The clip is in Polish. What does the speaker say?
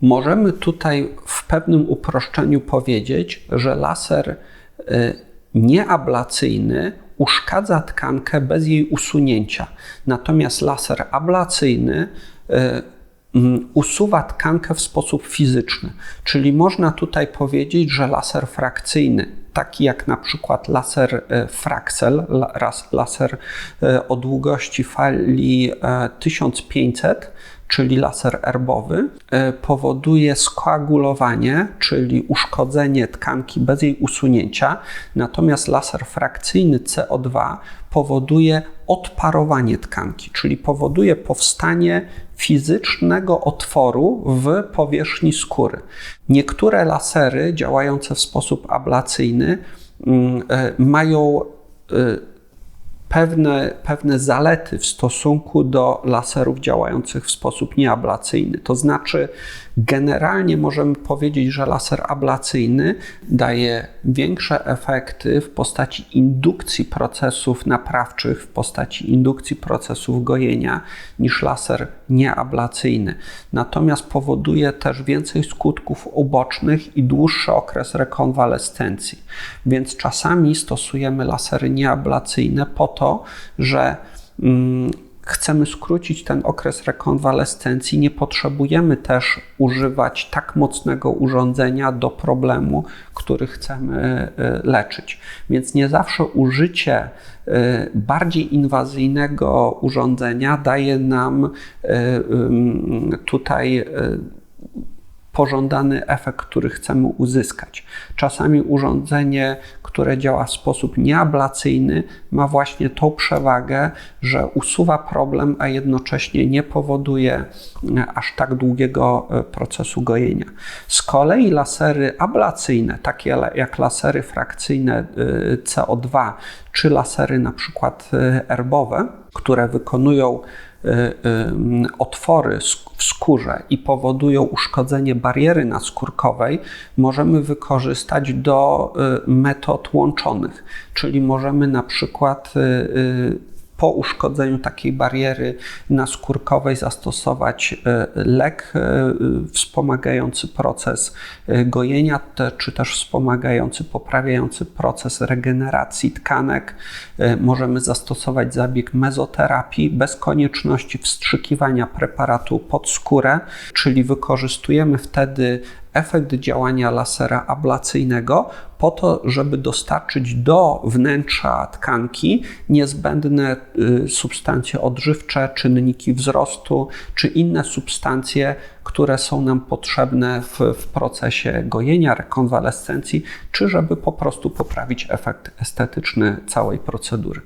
Możemy tutaj w pewnym uproszczeniu powiedzieć, że laser y, nieablacyjny uszkadza tkankę bez jej usunięcia. Natomiast laser ablacyjny y, usuwa tkankę w sposób fizyczny. Czyli można tutaj powiedzieć, że laser frakcyjny, taki jak na przykład laser y, Fraxel, laser o długości fali 1500, czyli laser erbowy, e, powoduje skoagulowanie, czyli uszkodzenie tkanki bez jej usunięcia, natomiast laser frakcyjny CO2 powoduje odparowanie tkanki, czyli powoduje powstanie fizycznego otworu w powierzchni skóry. Niektóre lasery działające w sposób ablacyjny mm, e, mają e, pewne, pewne zalety w stosunku do laserów działających w sposób nieablacyjny. To znaczy, generalnie możemy powiedzieć, że laser ablacyjny daje większe efekty w postaci indukcji procesów naprawczych, w postaci indukcji procesów gojenia niż laser nieablacyjny. Natomiast powoduje też więcej skutków ubocznych i dłuższy okres rekonwalescencji. Więc czasami stosujemy lasery nieablacyjne po to, że mm, chcemy skrócić ten okres rekonwalescencji, nie potrzebujemy też używać tak mocnego urządzenia do problemu, który chcemy y, leczyć. Więc nie zawsze użycie y, bardziej inwazyjnego urządzenia daje nam y, tutaj pożądany efekt, który chcemy uzyskać. Czasami urządzenie, które działa w sposób nieablacyjny, ma właśnie tą przewagę, że usuwa problem, a jednocześnie nie powoduje e, aż tak długiego e, procesu gojenia. Z kolei lasery ablacyjne, takie jak lasery frakcyjne e, CO2 czy lasery na przykład erbowe, które wykonują otwory w skórze i powodują uszkodzenie bariery naskórkowej, możemy wykorzystać do y, metod łączonych, czyli możemy na przykład po uszkodzeniu takiej bariery naskórkowej zastosować e, lek e, wspomagający proces e, gojenia, czy też wspomagający, poprawiający proces regeneracji tkanek. Możemy zastosować zabieg mezoterapii bez konieczności wstrzykiwania preparatu pod skórę, czyli wykorzystujemy wtedy efekt działania lasera ablacyjnego po to, żeby dostarczyć do wnętrza tkanki niezbędne y, substancje odżywcze, czynniki wzrostu czy inne substancje, które są nam potrzebne w, w procesie gojenia, rekonwalescencji, czy żeby po prostu poprawić efekt estetyczny całej procedury.